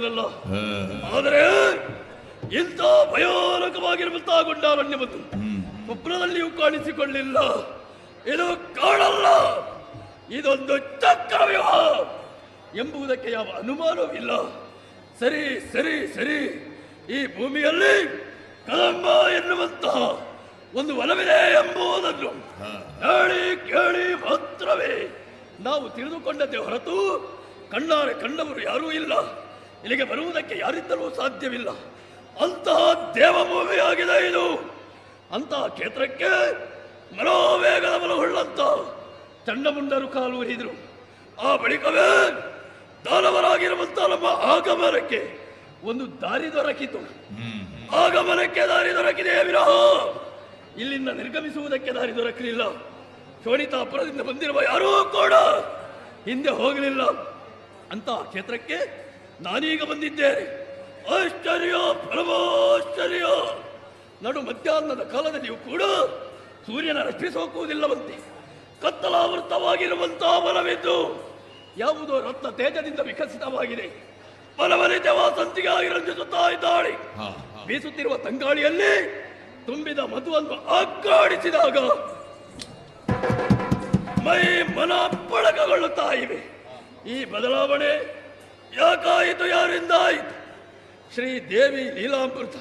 ಬೀಜನಲ್ಲ ಆದರೆ ಇಂಥ ಭಯಾನಕವಾಗಿರುವಂತಹ ಅರಣ್ಯವತ್ತು ಸ್ವಪ್ನದಲ್ಲಿಯೂ ಕಾಣಿಸಿಕೊಳ್ಳಿಲ್ಲ. ಇದು ಕಾಣಲ್ಲ ಇದೊಂದು ಚಕ್ರವ್ಯೂಹ ಎಂಬುದಕ್ಕೆ ಯಾವ ಅನುಮಾನವೂ ಇಲ್ಲ. ಸರಿ ಸರಿ ಸರಿ. ಈ ಭೂಮಿಯಲ್ಲಿ ಕದಂಬ ಎನ್ನುವಂತಹ ಒಂದು ವನವಿದೆ ಎಂಬುದನ್ನು ಹೇಳಿ, ಕೇಳಿ ಮಾತ್ರವೇ ನಾವು ತಿಳಿದುಕೊಂಡದ್ದೇ ಹೊರತು ಕಣ್ಣಾರೆ ಕಂಡವರು ಯಾರೂ ಇಲ್ಲ. ಇಲ್ಲಿಗೆ ಬರುವುದಕ್ಕೆ ಯಾರಿಂದಲೂ ಸಾಧ್ಯವಿಲ್ಲ. ಅಂತಹ ದೇವಭೂಮಿಯಾಗಿದೆ ಇದು. ಅಂತಹ ಕ್ಷೇತ್ರಕ್ಕೆ ಮನೋವೇಗದ ಬಲವುಳ್ಳಂತ ಚಂಡಮುಂಡರು ಕಾಲು ಹಿಡಿದರು. ಆ ಬಳಿಕವೇ ದಾನವರಾಗಿರುವಂತ ನಮ್ಮ ಆಗಮನಕ್ಕೆ ಒಂದು ದಾರಿ ದೊರಕಿತು. ಆಗಮನಕ್ಕೆ ದಾರಿ ದೊರಕಿದೆ ವಿರಹ. ಇಲ್ಲಿಂದ ನಿರ್ಗಮಿಸುವುದಕ್ಕೆ ದಾರಿ ದೊರಕಲಿಲ್ಲ. ಶೋಣಿತಾಪುರದಿಂದ ಬಂದಿರುವ ಯಾರೂ ಕೂಡ ಹಿಂದೆ ಹೋಗಲಿಲ್ಲ. ಅಂತಹ ಕ್ಷೇತ್ರಕ್ಕೆ ನಾನೀಗ ಬಂದಿದ್ದೇನೆ. ಆಶ್ಚರ್ಯ ಪರಮಾಶ್ಚರ್ಯ. ನಡು ಮಧ್ಯಾಹ್ನದ ಕಾಲದಲ್ಲಿಯೂ ಕೂಡ ಸೂರ್ಯನ ರಕ್ಷಿಸೋಕುವುದಿಲ್ಲವಂತೆ ಕತ್ತಲಾವೃತವಾಗಿರುವಂತಹ ಬಲವಿದ್ದು ಯಾವುದೋ ರತ್ನ ತೇಜದಿಂದ ವಿಕಸಿತವಾಗಿದೆ. ಬಲವರಿತ ವಾಸಂತಿಗಾಗಿ ರಂಜಿಸುತ್ತಾ ಇದ್ದಾಳೆ. ಬೀಸುತ್ತಿರುವ ತಂಗಾಳಿಯಲ್ಲಿ ತುಂಬಿದ ಮಧುವನ್ನು ಅಗ್ಗಾಡಿಸಿದಾಗ ಮೈ ಮನ ಪಳಕಗೊಳ್ಳುತ್ತಾ ಇವೆ. ಈ ಬದಲಾವಣೆ ಯಾಕಾಯಿತು ಯಾರಿಂದ ಆಯಿತು? ಶ್ರೀದೇವಿ ಲೀಲಾಮೃತ,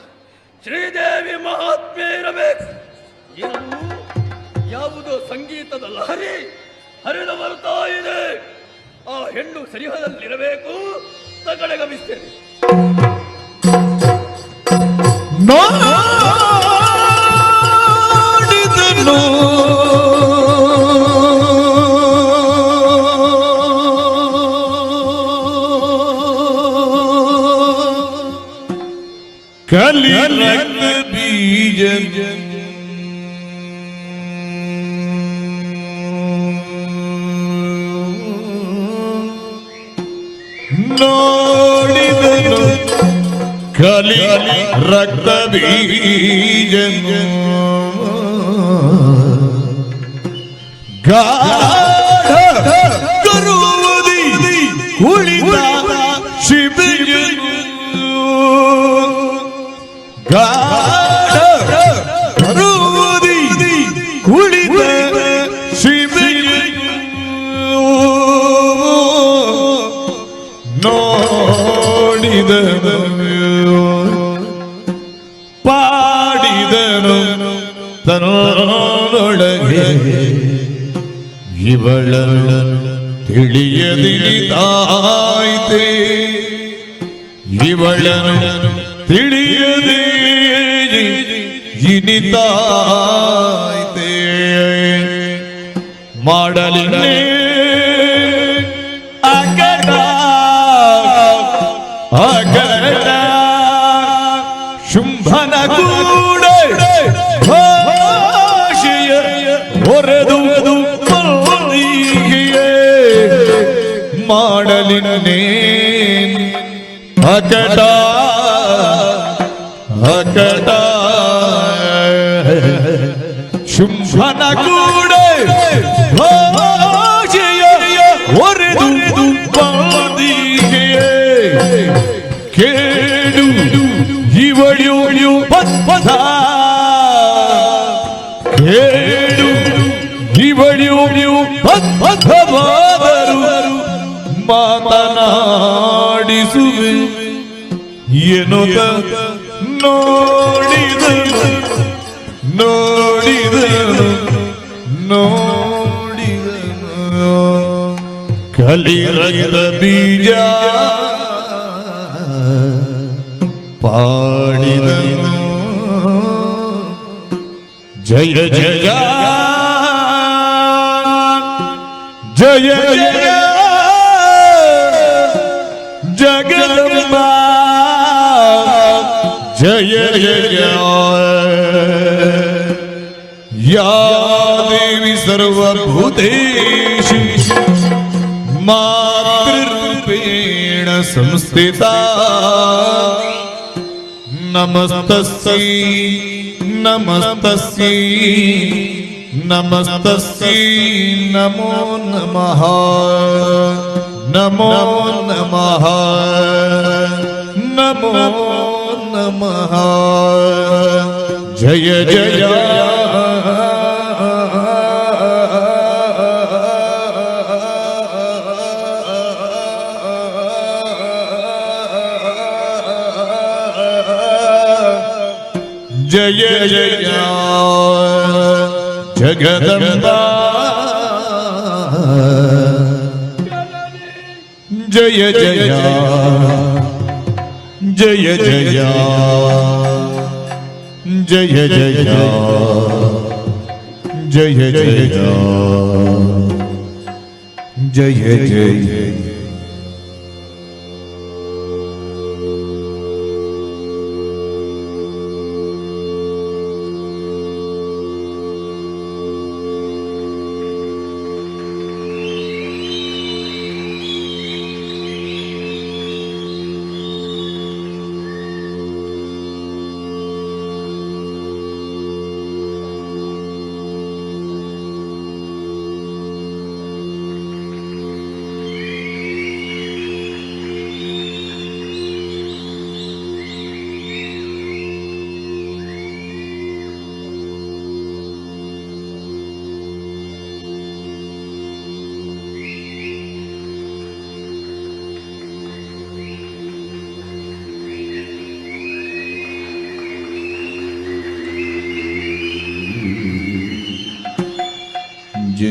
ಶ್ರೀದೇವಿ ಮಹಾತ್ಮೆ ಇರಬೇಕು. ಇದು ಯಾವುದೋ ಸಂಗೀತದ ಲಹರಿ? ಹರಿದು ಬರ್ತಾ ಇದೆ. ಆ ಹೆಣ್ಣು ಸರಿಹದಲ್ಲಿರಬೇಕು. ತಗಡೆ ಗಮಿಸ್ತೇನೆ ಕಲಿರಕ್ತ ಬೀಜ ನೋಡಿದನು ಕಲಿ ರಕ್ತ ಬೀಜ ನೋಡಿದನು ಪಾಡಿದನು ತನ್ನೊಳಗೆ ಇವಳನ್ನು ತಿಳಿಯದಿನಿತಾಯ್ತೆ ಇವಳನ್ನು ತಿಳಿಯದೆ ಇನಿತಾಯ್ತೆ ಮಾಡಲಿನೇ મને હટતા હટતા શુંભના કુડે ભોજય ઓરે દુ પાદી ગે કેડુ જીવડ્યો પથરા ಮಾತನಾಡಿಸುವೆ ಎನ್ನುತ್ತ ನೋಡಿದನು ನೋಡಿದನು ನೋಡಿದನು ಕಲಿರದ ಬೀಜ ಪಾಡಿದನು ಜಯ ಜಯ ಜಯ ಜಯ ಜಗದಂಬ ಜಯ ಜಯ या देवी सर्वभूतेषु मातृरूपेण संस्थिता। नमस्तस्यै नमस्तस्यै नमस्तस्यै, नमो नमः। नमो नमः। नमो नमः। जय जय ജഗദംബ ജയ ജയ ജയ ജയ ജയ ജയ ജയ ജയ ജയ ജയ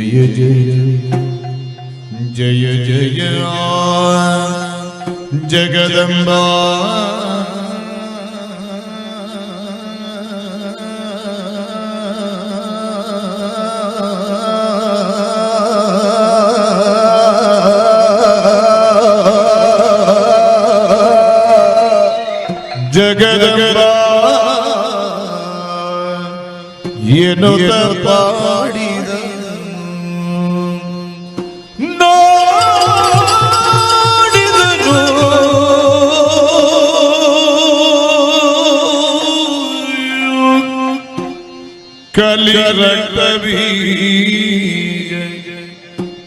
जय जय जय जय जगदम्बा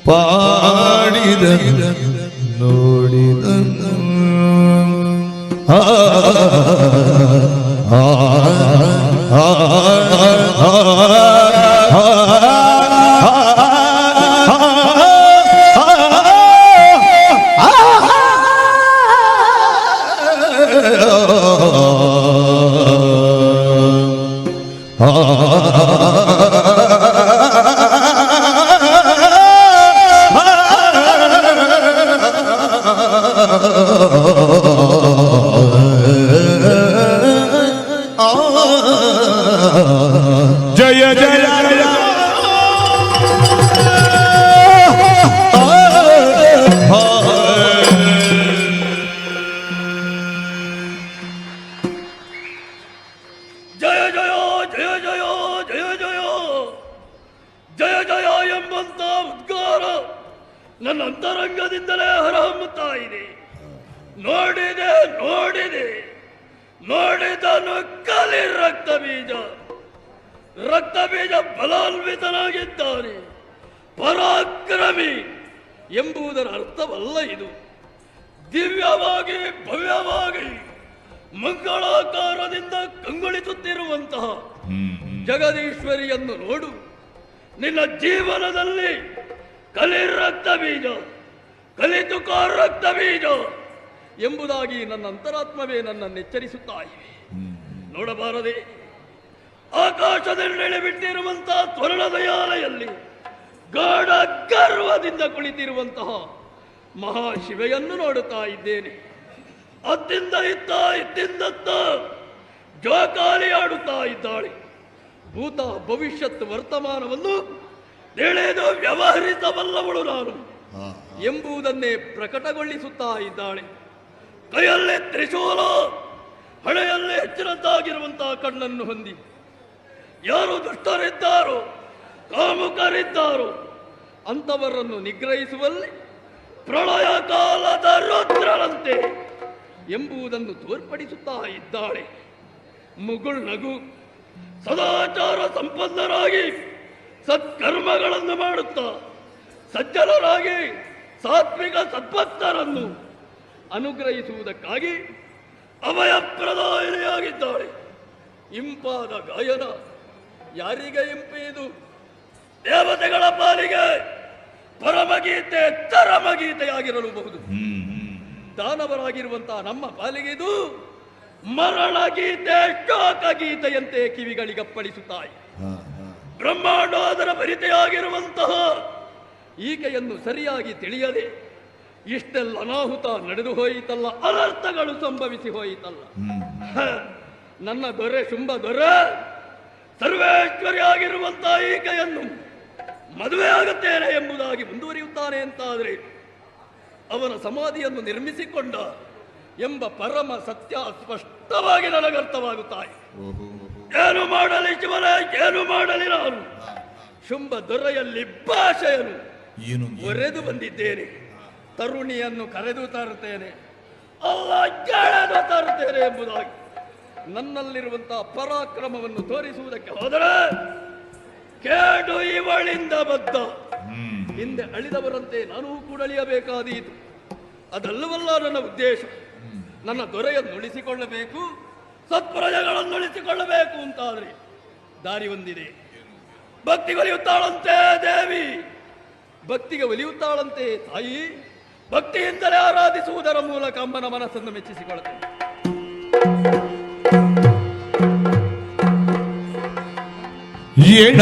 പാടിത നോടിത ആ ಬಲಾನ್ವಿತನಾಗಿದ್ದಾನೆ ಪರಾಕ್ರಮಿ ಎಂಬುದರ ಅರ್ಥವಲ್ಲ ಇದು. ದಿವ್ಯವಾಗಿ ಭವ್ಯವಾಗಿ ಮಂಗಳಾಕಾರದಿಂದ ಕಂಗೊಳಿಸುತ್ತಿರುವಂತಹ ಜಗದೀಶ್ವರಿಯನ್ನು ನೋಡು. ನಿನ್ನ ಜೀವನದಲ್ಲಿ ಕಲಿ ರಕ್ತ ಬೀಜ ಕಲಿತುಕ ರಕ್ತ ಬೀಜ ಎಂಬುದಾಗಿ ನನ್ನ ಅಂತರಾತ್ಮವೇ ನನ್ನನ್ನು ಎಚ್ಚರಿಸುತ್ತಾ ಇವೆ ನೋಡಬಾರದೆ. ಆಕಾಶದಲ್ಲಿ ಬಿಟ್ಟಿರುವಂತಹ ತ್ವರಣದಯಾಲೆಯಲ್ಲಿ ಗಾಢ ಗರ್ವದಿಂದ ಕುಳಿತಿರುವಂತಹ ಮಹಾಶಿವೆಯನ್ನು ನೋಡುತ್ತಾ ಇದ್ದೇನೆ. ಅತ್ತಿಂದ ಇತ್ತ ಇತ್ತಿಂದತ್ತ ಜೋಕಾಲಿ ಆಡುತ್ತಾ ಇದ್ದಾಳೆ. ಭೂತ ಭವಿಷ್ಯತ್ ವರ್ತಮಾನವನ್ನು ತಿಳಿದು ವ್ಯವಹರಿಸಬಲ್ಲವಳು ನಾನು ಎಂಬುದನ್ನೇ ಪ್ರಕಟಗೊಳಿಸುತ್ತಾ ಇದ್ದಾಳೆ. ಕೈಯಲ್ಲಿ ತ್ರಿಶೂಲ ಹಳೆಯಲ್ಲೇ ಹೆಚ್ಚಿನದ್ದಾಗಿರುವಂತಹ ಕಣ್ಣನ್ನು ಹೊಂದಿ ಯಾರು ದುಷ್ಟರಿದ್ದಾರೋ ಕಾಮುಕರಿದ್ದಾರೋ ಅಂಥವರನ್ನು ನಿಗ್ರಹಿಸುವಲ್ಲಿ ಪ್ರಳಯ ಕಾಲದ ರುದ್ರರಂತೆ ಎಂಬುದನ್ನು ತೋರ್ಪಡಿಸುತ್ತಾ ಇದ್ದಾಳೆ. ಮುಗುಳ್ ನಗು ಸದಾಚಾರ ಸಂಪನ್ನರಾಗಿ ಸತ್ಕರ್ಮಗಳನ್ನು ಮಾಡುತ್ತಾ ಸಜ್ಜನರಾಗಿ ಸಾತ್ವಿಕ ಸದ್ಭಕ್ತರನ್ನು ಅನುಗ್ರಹಿಸುವುದಕ್ಕಾಗಿ ಅಭಯಪ್ರದಾಯಿನಿಯಾಗಿದ್ದಾಳೆ ಇಂಪಾದ ಗಾಯನ ಯಾರಿಗೆ ಇಂಪಿದು? ದೇವತೆಗಳ ಪಾಲಿಗೆ ಪರಮಗೀತೆ ಚರಮಗೀತೆಯಾಗಿರಲೂಬಹುದು ದಾನವರಾಗಿರುವಂತಹ ನಮ್ಮ ಪಾಲಿಗೆ ಇದು ಮರಣ ಗೀತೆ ಕಾಕ ಗೀತೆಯಂತೆ ಕಿವಿಗಳಿಗಪ್ಪಳಿಸುತ್ತಾಯಿ ಬ್ರಹ್ಮಾಂಡೋದರ ಭರಿತೆಯಾಗಿರುವಂತಹ ಈಕೆಯನ್ನು ಸರಿಯಾಗಿ ತಿಳಿಯದೆ ಇಷ್ಟೆಲ್ಲ ಅನಾಹುತ ನಡೆದು ಹೋಯಿತಲ್ಲ ಅನರ್ಥಗಳು ಸಂಭವಿಸಿ ಹೋಯಿತಲ್ಲ. ನನ್ನ ದೊರೆ ಶುಂಭ ದೊರೆ ಸರ್ವೇಶ್ವರಿ ಈಕೆಯನ್ನು ಮದುವೆ ಆಗುತ್ತೇನೆ ಎಂಬುದಾಗಿ ಮುಂದುವರಿಯುತ್ತಾನೆ ಅಂತಾದರೆ ಅವನ ಸಮಾಧಿಯನ್ನು ನಿರ್ಮಿಸಿಕೊಂಡ ಎಂಬ ಪರಮ ಸತ್ಯ ಸ್ಪಷ್ಟವಾಗಿ ನನಗರ್ಥವಾಗುತ್ತಾಯಿ ಏನು ಮಾಡಲಿ ಶಿವನ ಏನು ಮಾಡಲಿ ನಾನು? ಶುಂಭ ದೊರೆಯಲ್ಲಿ ಭಾಷೆಯನ್ನು ಏನು? ಒರೆದು ಬಂದಿದ್ದೇನೆ. ತರುಣಿಯನ್ನು ಕರೆದು ತರುತ್ತೇನೆ. ಅಲ್ಲ ಕೆಳೆದು ತರುತ್ತೇನೆ ಎಂಬುದಾಗಿ. ನನ್ನಲ್ಲಿರುವಂತಹ ಪರಾಕ್ರಮವನ್ನು ತೋರಿಸುವುದಕ್ಕೆ ಹೋದರೆ ಕೇಡು ಇವಳಿಂದ ಬದ್ಧ. ಹಿಂದೆ ಅಳಿದವರಂತೆ ನಾನು ಕೂಡ ಅಳಿಯಬೇಕಾದೀತು. ಅದಲ್ಲವಲ್ಲ ನನ್ನ ಉದ್ದೇಶ. ನನ್ನ ದೊರೆಯನ್ನು ಉಳಿಸಿಕೊಳ್ಳಬೇಕು, ಸತ್ಪ್ರಜೆಗಳನ್ನು ಉಳಿಸಿಕೊಳ್ಳಬೇಕು ಅಂತಾದ್ರೆ ದಾರಿ ಹೊಂದಿದೆ ಭಕ್ತಿ ಒಲಿಯುತ್ತಾಳಂತೆ ದೇವಿ. ಭಕ್ತಿಗೆ ಒಲಿಯುತ್ತಾಳಂತೆ ತಾಯಿ. ಭಕ್ತಿಯಿಂದಲೇ ಆರಾಧಿಸುವುದರ ಮೂಲಕ ಅಮ್ಮನ ಮನಸ್ಸನ್ನು ಮೆಚ್ಚಿಸಿಕೊಳ್ಳುತ್ತೇನೆ. ಏಣ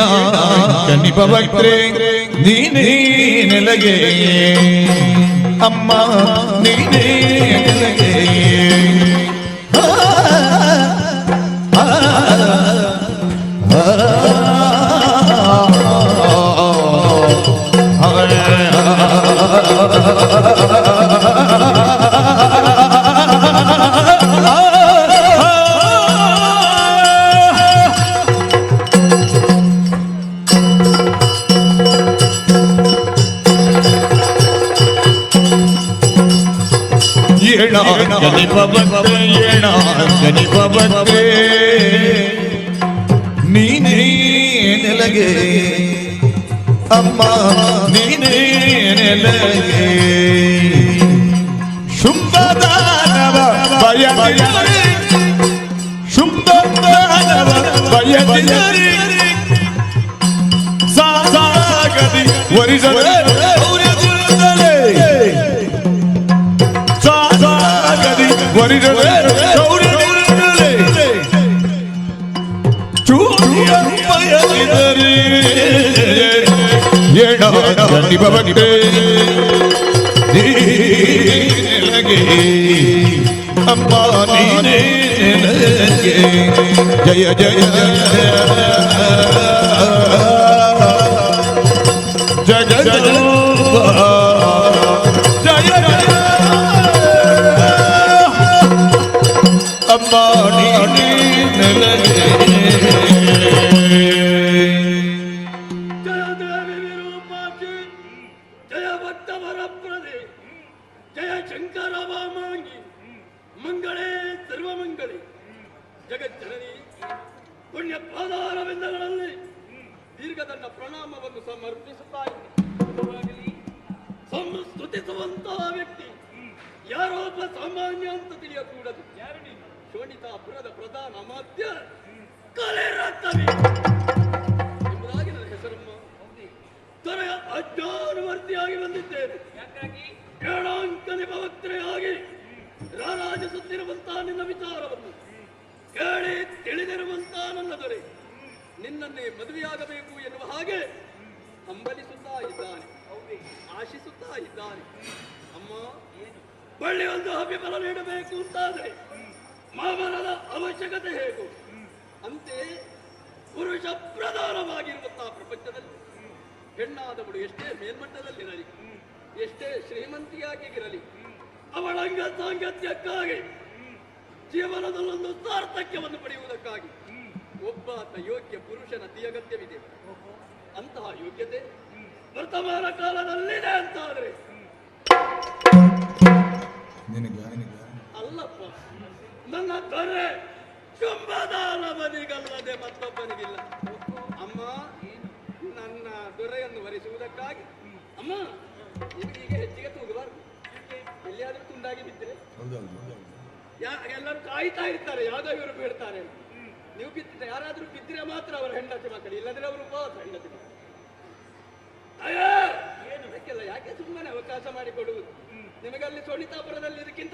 ಕನಿಪವಕ್ರೆ ನೀನೇ ನೆಲಗೆ ಅಮ್ಮ ನೀನೇ ನೆಲಗೆ ಆ, பவத்து எனாகனி பவத்து நீனே நிலகே அம்மா நீனே நிலகே சும்பதானவ பயதியாரி சும்பதானவ பயதியாரி நிபவட்டே அம்மா நீனே ஜய ஜய ஜய ஜக ಪುಣ್ಯ ಪಾದಾರವಿಂದಗಳಲ್ಲಿ ದೀರ್ಘದಂಡ ಪ್ರಣಾಮವನ್ನು ಸಮರ್ಪಿಸುತ್ತಾ ಸಂಸ್ತುತಿಸುವಂತಹ ವ್ಯಕ್ತಿ ಯಾರೋ ಒಬ್ಬ ಸಾಮಾನ್ಯ ಅಂತ ತಿಳಿಯಕೂಡದು. ಶೋಣಿತಾಪುರದ ಪ್ರಧಾನ ಮಾಧ್ಯ ಕಲೆ ರತ್ನವಿ. ಎಂಬುದಾಗಿ ನನ್ನ ಹೆಸರಮ್ಮ. ದೊರೆಯ ಅಜ್ಞಾನವರ್ತಿಯಾಗಿ ಬಂದಿದ್ದೇನೆ. ಏಳಾಂಕನೆ ಭವಕ್ತೆಯಾಗಿ ರಾರಾಜಿಸುತ್ತಿರುವಂತಹ ನಿನ್ನ ವಿಚಾರವನ್ನು. ಕೇಳಿ ತಿಳಿದಿರುವಂತ ನನ್ನ ದೊರೆ. ನಿನ್ನನ್ನೇ ಮದುವೆಯಾಗಬೇಕು ಎನ್ನುವ ಹಾಗೆ ಹಂಬಲಿಸುತ್ತಾ ಇದ್ದಾನೆ. ಆಶಿಸುತ್ತಾ ಇದ್ದಾನೆ. ಅಮ್ಮ, ಬಳ್ಳಿ ಒಂದು ಹಬ್ಬಿಫಲ ನೀಡಬೇಕು ಅಂತಾದ್ರೆ ಮಾಮನದ ಅವಶ್ಯಕತೆ ಹೇಗು? ಅಂತೆ ಪುರುಷ ಪ್ರಧಾನವಾಗಿರುವಂತಹ ಪ್ರಪಂಚದಲ್ಲಿ. ಹೆಣ್ಣಾದವಳು ಎಷ್ಟೇ ಮೇಲ್ಮಟ್ಟದಲ್ಲಿರಲಿ, ಎಷ್ಟೇ ಶ್ರೀಮಂತಿಯಾಗಿರಲಿ ಅವಳಂಗ ಸಾಂಗತ್ಯಕ್ಕಾಗಿ ಜೀವನದಲ್ಲೊಂದು ಸಾರ್ಥಕ್ಯವನ್ನು ಪಡೆಯುವುದಕ್ಕಾಗಿ ಒಬ್ಬಾತ ಯೋಗ್ಯ ಪುರುಷನ ಅತ್ಯಗತ್ಯವಿದೆ ಅಂತಹ ಯೋಗ್ಯತೆ ವರ್ತಮಾನ ಕಾಲದಲ್ಲಿದೆ ಅಂತ ಆದ್ರೆ ಅಲ್ಲಪ್ಪ ನನ್ನ ದೊರೆ ಕುಂಭದಾನ ಬದಿಗಲ್ಲದೆ ಮತ್ತೊಬ್ಬನಿಗಿಲ್ಲ. ಅಮ್ಮ ನನ್ನ ದೊರೆಯನ್ನು ವರಿಸುವುದಕ್ಕಾಗಿ. ಅಮ್ಮ ಈಗ ಹೆಚ್ಚಿಗೆ ತೂಗಬಾರ್ದು. ಎಲ್ಲಿಯಾದ್ರೂ ತುಂಡಾಗಿ ಬಿದ್ದರೆ? ಯಾ ಎಲ್ಲರೂ ಕಾಯ್ತಾ ಇರ್ತಾರೆ ಯಾವ್ದೋ ಇವರು ಬೀಳ್ತಾರೆ ನೀವು ಬಿದ್ದರೆ ಯಾರಾದ್ರೂ ಬಿದ್ದರೆ ಮಾತ್ರ ಅವರ ಹೆಂಡತಿ ಮಕ್ಕಳು ಇಲ್ಲದ್ರೆ ಅವರು ಉಪವಾಸ ಹೆಂಡತಿ ಮಕ್ಕಳು. ಏನು ಯಾಕೆ ಸುಮ್ಮನೆ ಅವಕಾಶ ಮಾಡಿಕೊಡುವುದು? ನಿಮಗೆ ಅಲ್ಲಿ ಸೋಣಿತಾಪುರದಲ್ಲಿ ಇದಕ್ಕಿಂತ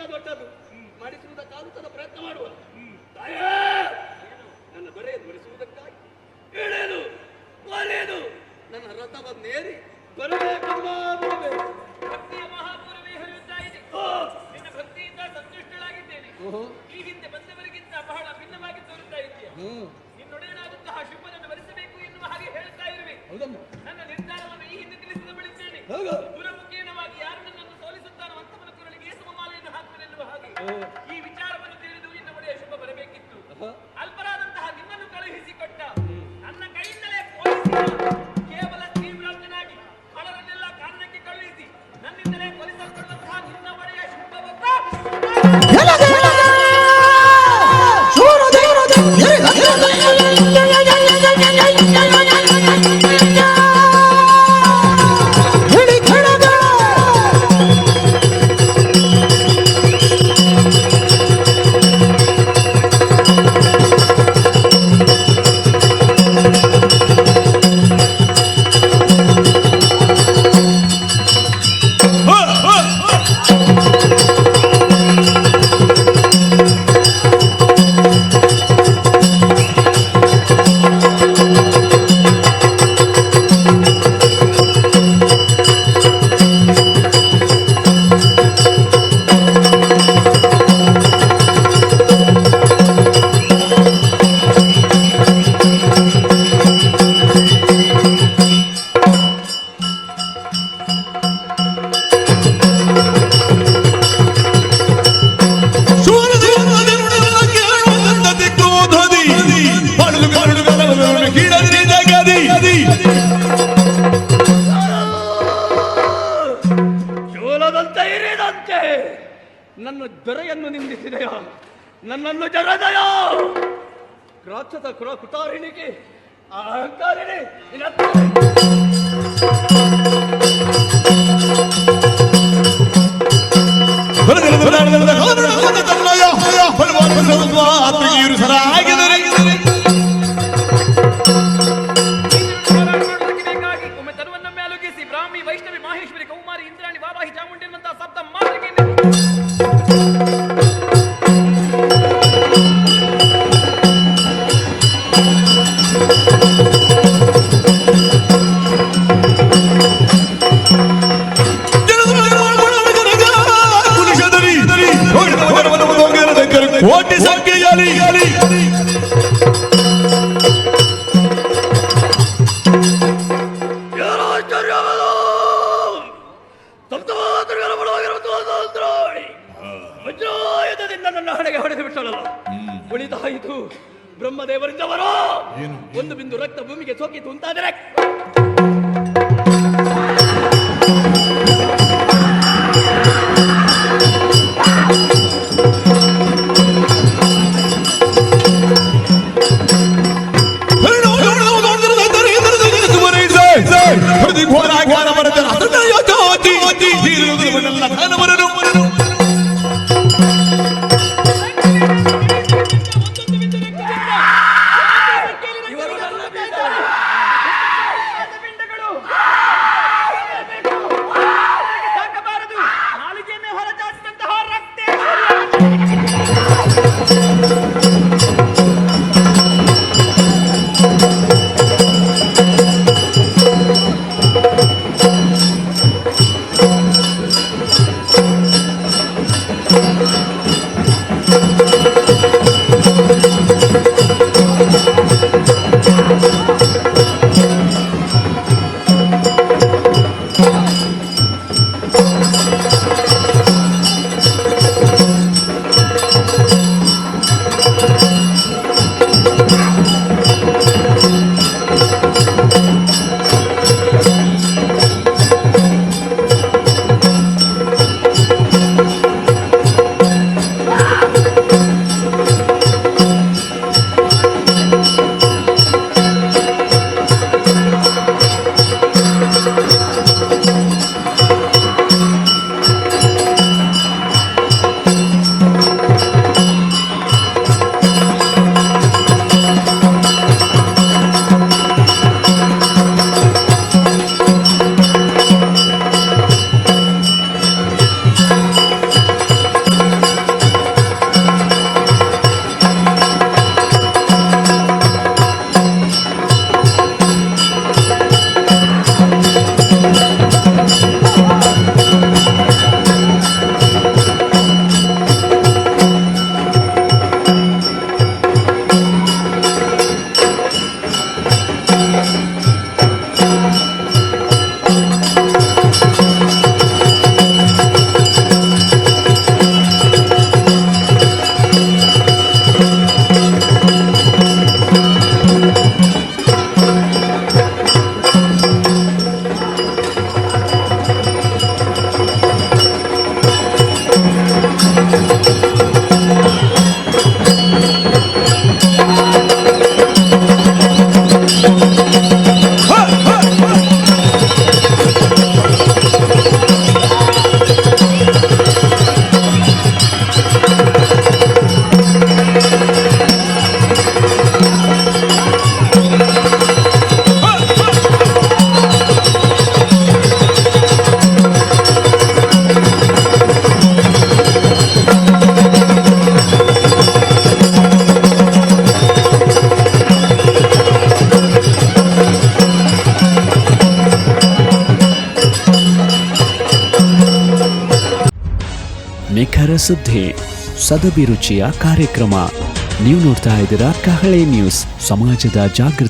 ಬಿಟ್ಟಳಲ್ಲ ಉಳಿದಾಯಿತು. ಬ್ರಹ್ಮದೇವರಿಂದ ಬರೋ ಒಂದು ಬಿಂದು ರಕ್ತ ಭೂಮಿಗೆ ಸೋಕಿತು ಅಂತಾದರೆ ಸುದ್ದಿ ಸದಭಿರುಚಿಯ ಕಾರ್ಯಕ್ರಮ. ನೀವು ನೋಡ್ತಾ ಇದ್ದೀರಾ ಕಹಳೆ ನ್ಯೂಸ್ ಸಮಾಜದ ಜಾಗೃತಿ.